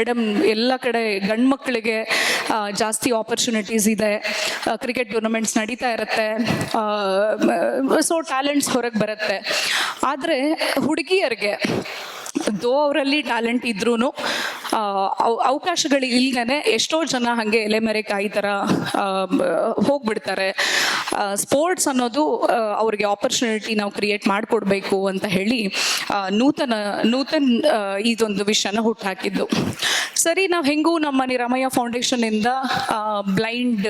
Madam, ಎಲ್ಲ ಕಡೆ ಗಂಡು ಮಕ್ಕಳಿಗೆ ಜಾಸ್ತಿ ಆಪರ್ಚುನಿಟೀಸ್ ಇದೆ. ಕ್ರಿಕೆಟ್ ಟೂರ್ನಮೆಂಟ್ಸ್ ನಡೀತಾ ಇರುತ್ತೆ. ಸೊ ಟ್ಯಾಲೆಂಟ್ಸ್ ಹೊರಗೆ ಬರುತ್ತೆ. ಆದರೆ ಹುಡುಗಿಯರಿಗೆ ದೋ ಅವರಲ್ಲಿ ಟ್ಯಾಲೆಂಟ್ ಇದ್ರೂ ಅವಕಾಶಗಳು ಇಲ್ಲದೇ ಎಷ್ಟೋ ಜನ ಹಾಗೆ ಎಲೆ ಥರ ಕಾಯಿ ಮ, ಹೋಗ್ಬಿಡ್ತಾರೆ. ಸ್ಪೋರ್ಟ್ಸ್ ಅನ್ನೋದು ಅವ್ರಿಗೆ ಆಪರ್ಚುನಿಟಿ ನಾವು ಕ್ರಿಯೇಟ್ ಮಾಡಿಕೊಡ್ಬೇಕು ಅಂತ ಹೇಳಿ ನೂತನ ನೂತನ ನೂತನ್ ಇದೊಂದು ವಿಷಯನ ಹುಟ್ಟಾಕಿದ್ದು ಸರಿ, ನಾವು ಹೆಂಗೂ ನಮ್ಮ ನಿರಮಯ ಫೌಂಡೇಶನ್ ಇಂದ ಬ್ಲೈಂಡ್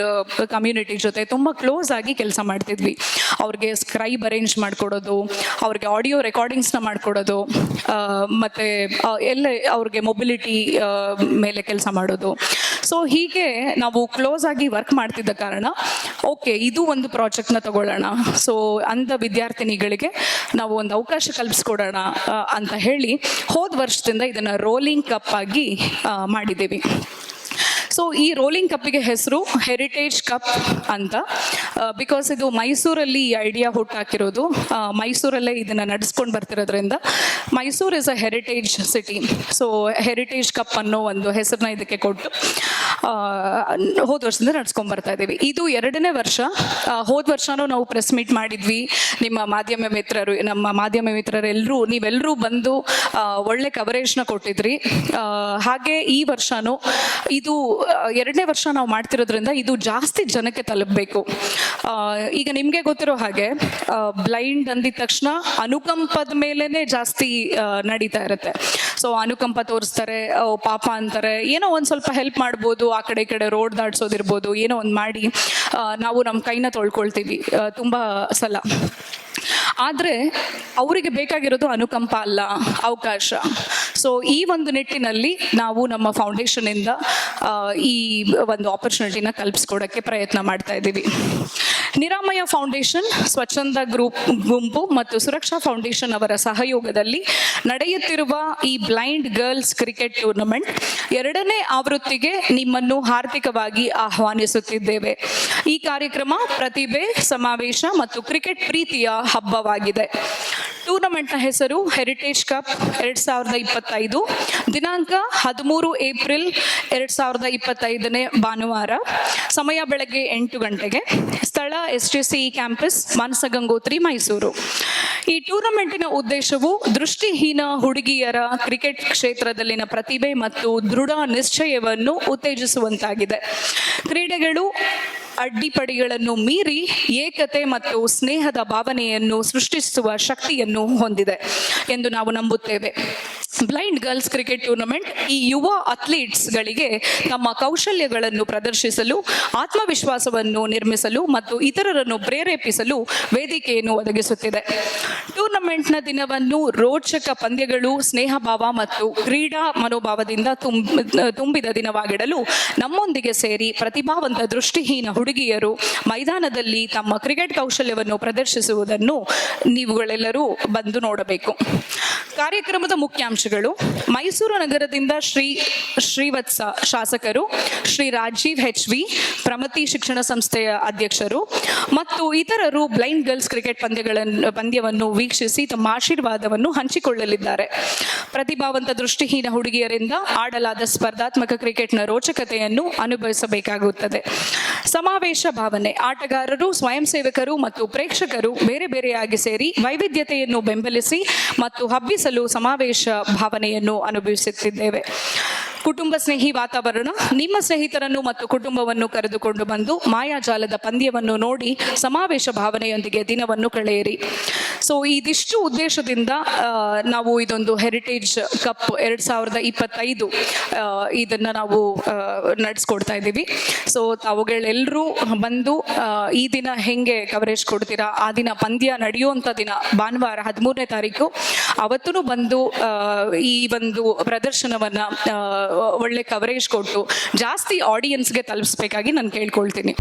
ಕಮ್ಯುನಿಟಿ ಜೊತೆ ತುಂಬ ಕ್ಲೋಸ್ ಆಗಿ ಕೆಲಸ ಮಾಡ್ತಿದ್ವಿ. ಅವ್ರಿಗೆ ಸ್ಕ್ರೈಬ್ ಅರೇಂಜ್ ಮಾಡಿಕೊಡೋದು, ಅವ್ರಿಗೆ ಆಡಿಯೋ ರೆಕಾರ್ಡಿಂಗ್ಸ್ನ ಮಾಡಿಕೊಡೋದು ಮತ್ತು ಎಲ್ಲ ಅವ್ರಿಗೆ ಮೊಬಿಲಿಟಿ ಮೇಲೆ ಕೆಲಸ ಮಾಡೋದು. ಸೊ ಹೀಗೆ ನಾವು ಕ್ಲೋಸ್ ಆಗಿ ವರ್ಕ್ ಮಾಡ್ತಿದ್ದ ಕಾರಣ ಓಕೆ ಇದು ಒಂದು ಪ್ರಾಜೆಕ್ಟ್ನ ತಗೊಳ್ಳೋಣ. ಸೊ ಅಂಧ ವಿದ್ಯಾರ್ಥಿನಿಗಳಿಗೆ ನಾವು ಒಂದು ಅವಕಾಶ ಕಲ್ಪಿಸ್ಕೊಡೋಣ ಅಂತ ಹೇಳಿ ಹೋದ ವರ್ಷದಿಂದ ಇದನ್ನು ರೋಲಿಂಗ್ ಕಪ್ ಆಗಿ ಮಾಡಿದ್ದೀವಿ. ಸೊ ಈ ರೋಲಿಂಗ್ ಕಪ್ಪಿಗೆ ಹೆಸರು ಹೆರಿಟೇಜ್ ಕಪ್ ಅಂತ ಬಿಕಾಸ್ ಇದು ಮೈಸೂರಲ್ಲಿ ಈ ಐಡಿಯಾ ಹುಟ್ಟಾಕಿರೋದು ಮೈಸೂರಲ್ಲೇ ಇದನ್ನು ನಡೆಸ್ಕೊಂಡು ಬರ್ತಿರೋದ್ರಿಂದ Mysuru is a heritage city so heritage cup ಅನ್ನೋ ಒಂದು ಹೆಸರನ್ನ ಇದಕ್ಕೆ ಕೊಟ್ಟು ಹೋದ ವರ್ಷದಿಂದ ನಡ್ಸ್ಕೊಂಡ್ ಬರ್ತಾ ಇದ್ದೀವಿ ಇದು ಎರಡನೇ ವರ್ಷ. ಹೋದ ವರ್ಷನೂ ನಾವು ಪ್ರೆಸ್ ಮೀಟ್ ಮಾಡಿದ್ವಿ. ನಿಮ್ಮ ಮಾಧ್ಯಮ ಮಿತ್ರರು, ನಮ್ಮ ಮಾಧ್ಯಮ ಮಿತ್ರರೆಲ್ಲರೂ ನೀವೆಲ್ಲರೂ ಬಂದು ಒಳ್ಳೆ ಕವರೇಜ್ನ ಕೊಟ್ಟಿದ್ರಿ. ಹಾಗೆ ಈ ವರ್ಷನೂ, ಇದು ಎರಡನೇ ವರ್ಷ ನಾವು ಮಾಡ್ತಿರೋದ್ರಿಂದ ಇದು ಜಾಸ್ತಿ ಜನಕ್ಕೆ ತಲುಪಬೇಕು. ಈಗ ನಿಮಗೆ ಗೊತ್ತಿರೋ ಹಾಗೆ ಬ್ಲೈಂಡ್ ಅಂದಿದ ತಕ್ಷಣ ಅನುಕಂಪದ ಮೇಲೇನೆ ಜಾಸ್ತಿ ನಡೀತಾ ಇರುತ್ತೆ. ಸೊ ಅನುಕಂಪ ತೋರಿಸ್ತಾರೆ ಪಾಪ ಅಂತಾರೆ. ಏನೋ ಒಂದು ಸ್ವಲ್ಪ ಹೆಲ್ಪ್ ಮಾಡ್ಬೋದು, ಆ ಕಡೆ ಕಡೆ ರೋಡ್ ದಾಟ್ಸೋದಿರ್ಬೋದು, ಏನೋ ಒಂದು ಮಾಡಿ ನಾವು ನಮ್ಮ ಕೈನ ತೊಳ್ಕೊಳ್ತೀವಿ ತುಂಬ ಸಲ. ಆದರೆ ಅವರಿಗೆ ಬೇಕಾಗಿರೋದು ಅನುಕಂಪ ಅಲ್ಲ, ಅವಕಾಶ. ಸೊ ಈ ಒಂದು ನಿಟ್ಟಿನಲ್ಲಿ ನಾವು ನಮ್ಮ ಫೌಂಡೇಶನಿಂದ ಈ ಒಂದು ಆಪರ್ಚುನಿಟಿನ ಕಲ್ಪಿಸ್ಕೊಡೋಕ್ಕೆ ಪ್ರಯತ್ನ ಮಾಡ್ತಾ ಇದ್ದೀವಿ. ನಿರಾಮಯ ಫೌಂಡೇಶನ್, ಸ್ವಚ್ಛಂದ ಗ್ರೂಪ್, ಗುಂಪು ಮತ್ತು ಸುರಕ್ಷಾ ಫೌಂಡೇಶನ್ ಅವರ ಸಹಯೋಗದಲ್ಲಿ ನಡೆಯುತ್ತಿರುವ ಈ ಬ್ಲೈಂಡ್ ಗರ್ಲ್ಸ್ ಕ್ರಿಕೆಟ್ ಟೂರ್ನಮೆಂಟ್ ಎರಡನೇ ಆವೃತ್ತಿಗೆ ನಿಮ್ಮನ್ನು ಹಾರ್ದಿಕವಾಗಿ ಆಹ್ವಾನಿಸುತ್ತಿದ್ದೇವೆ. ಈ ಕಾರ್ಯಕ್ರಮ ಪ್ರತಿಭೆ, ಸಮಾವೇಶ ಮತ್ತು ಕ್ರಿಕೆಟ್ ಪ್ರೀತಿಯ ಹಬ್ಬವಾಗಿದೆ. ಟೂರ್ನಮೆಂಟ್ನ ಹೆಸರು ಹೆರಿಟೇಜ್ ಕಪ್ ಎರಡು ಸಾವಿರದ ಇಪ್ಪತ್ತೈದು. ದಿನಾಂಕ ಹದಿಮೂರು ಏಪ್ರಿಲ್ ಎರಡು ಸಾವಿರದ ಇಪ್ಪತ್ತೈದನೇ ಭಾನುವಾರ, ಸಮಯ ಬೆಳಗ್ಗೆ ಎಂಟು ಗಂಟೆಗೆ. ಸ್ಥಳ S T C campus Manasa Gangotri Mysuru. ಈ ಟೂರ್ನಮೆಂಟಿನ ಉದ್ದೇಶವು ದೃಷ್ಟಿಹೀನ ಹುಡುಗಿಯರ ಕ್ರಿಕೆಟ್ ಕ್ಷೇತ್ರದಲ್ಲಿನ ಪ್ರತಿಭೆ ಮತ್ತು ದೃಢ ನಿಶ್ಚಯವನ್ನು ಉತ್ತೇಜಿಸುವಂತಾಗಿದೆ. ಕ್ರೀಡೆಗಳು ಅಡ್ಡಿಪಡಿಗಳನ್ನು ಮೀರಿ ಏಕತೆ ಮತ್ತು ಸ್ನೇಹದ ಭಾವನೆಯನ್ನು ಸೃಷ್ಟಿಸುವ ಶಕ್ತಿಯನ್ನು ಹೊಂದಿದೆ ಎಂದು ನಾವು ನಂಬುತ್ತೇವೆ. ಬ್ಲೈಂಡ್ ಗರ್ಲ್ಸ್ ಕ್ರಿಕೆಟ್ ಟೂರ್ನಮೆಂಟ್ ಈ ಯುವ ಅಥ್ಲೀಟ್ಸ್ಗಳಿಗೆ ತಮ್ಮ ಕೌಶಲ್ಯಗಳನ್ನು ಪ್ರದರ್ಶಿಸಲು, ಆತ್ಮವಿಶ್ವಾಸವನ್ನು ನಿರ್ಮಿಸಲು ಮತ್ತು ಇತರರನ್ನು ಪ್ರೇರೇಪಿಸಲು ವೇದಿಕೆಯನ್ನು ಒದಗಿಸುತ್ತಿದೆ. ಟೂರ್ನಮೆಂಟ್ನ ದಿನವನ್ನು ರೋಚಕ ಪಂದ್ಯಗಳು ಸ್ನೇಹ ಭಾವ ಮತ್ತು ಕ್ರೀಡಾ ಮನೋಭಾವದಿಂದ ತುಂಬಿದ ದಿನವಾಗಿಡಲು ನಮ್ಮೊಂದಿಗೆ ಸೇರಿ ಪ್ರತಿಭಾವಂತ ದೃಷ್ಟಿಹೀನ ಹುಡುಗಿಯರು ಮೈದಾನದಲ್ಲಿ ತಮ್ಮ ಕ್ರಿಕೆಟ್ ಕೌಶಲ್ಯವನ್ನು ಪ್ರದರ್ಶಿಸುವುದನ್ನು ನೀವುಗಳೆಲ್ಲರೂ ಬಂದು ನೋಡಬೇಕು. ಕಾರ್ಯಕ್ರಮದ ಮುಖ್ಯಾಂಶಗಳು ಮೈಸೂರು ನಗರದಿಂದ ಶ್ರೀ ಶ್ರೀವತ್ಸ ಶಾಸಕರು ಶ್ರೀ ರಾಜೀವ್ ಹೆಚ್ ವಿ ಪ್ರಮತಿ ಶಿಕ್ಷಣ ಸಂಸ್ಥೆಯ ಅಧ್ಯಕ್ಷರು ಮತ್ತು ಇತರರು ಬ್ಲೈಂಡ್ ಗರ್ಲ್ಸ್ ಕ್ರಿಕೆಟ್ ಪಂದ್ಯಗಳನ್ನು ಪಂದ್ಯವನ್ನು ವೀಕ್ಷಿಸಿ ತಮ್ಮ ಆಶೀರ್ವಾದವನ್ನು ಹಂಚಿಕೊಳ್ಳಲಿದ್ದಾರೆ. ಪ್ರತಿಭಾವಂತ ದೃಷ್ಟಿಹೀನ ಹುಡುಗಿಯರಿಂದ ಆಡಲಾದ ಸ್ಪರ್ಧಾತ್ಮಕ ಕ್ರಿಕೆಟ್ನ ರೋಚಕತೆಯನ್ನು ಅನುಭವಿಸಬೇಕಾಗುತ್ತದೆ. ಸಮಾವೇಶ ಭಾವನೆ, ಆಟಗಾರರು ಸ್ವಯಂ ಸೇವಕರು ಮತ್ತು ಪ್ರೇಕ್ಷಕರು ಬೇರೆ ಬೇರೆಯಾಗಿ ಸೇರಿ ವೈವಿಧ್ಯತೆಯನ್ನು ಬೆಂಬಲಿಸಿ ಮತ್ತು ಹಬ್ಬಿಸಲು ಸಮಾವೇಶ ಭಾವನೆಯನ್ನು ಅನುಭವಿಸುತ್ತಿದ್ದೇವೆ. ಕುಟುಂಬ ಸ್ನೇಹಿ ವಾತಾವರಣ, ನಿಮ್ಮ ಸ್ನೇಹಿತರನ್ನು ಮತ್ತು ಕುಟುಂಬವನ್ನು ಕರೆದುಕೊಂಡು ಬಂದು ಮಾಯಾಜಾಲದ ಪಂದ್ಯವನ್ನು ನೋಡಿ ಸಮಾವೇಶ ಭಾವನೆಯೊಂದಿಗೆ ದಿನವನ್ನು ಕಳೆಯಿರಿ. ಸೊ ಇದಿಷ್ಟು ಉದ್ದೇಶದಿಂದ ನಾವು ಇದೊಂದು ಹೆರಿಟೇಜ್ ಕಪ್ ಎರಡ್ ಸಾವಿರದ ಇಪ್ಪತ್ತೈದು ಇದನ್ನ ನಾವು ನಡೆಸ್ಕೊಡ್ತಾ ಇದ್ದೀವಿ. ಸೊ ತಾವುಗಳೆಲ್ಲರೂ ಬಂದು ಈ ದಿನ ಹೆಂಗೆ ಕವರೇಜ್ ಕೊಡ್ತೀರಾ? ಆ ದಿನ ಪಂದ್ಯ ನಡೆಯುವಂಥ ದಿನ, ಭಾನುವಾರ ಹದಿಮೂರನೇ ತಾರೀಕು. ಅವತ್ತೂ ಬಂದು ಈ ಒಂದು ಪ್ರದರ್ಶನವನ್ನ ಒಳ್ಳೆ ಕವರೇಜ್ ಕೊಟ್ಟು ಜಾಸ್ತಿ ಆಡಿಯನ್ಸ್ಗೆ ತಲುಪಿಸ್ಬೇಕಾಗಿ ನಾನು ಕೇಳ್ಕೊಳ್ತೀನಿ.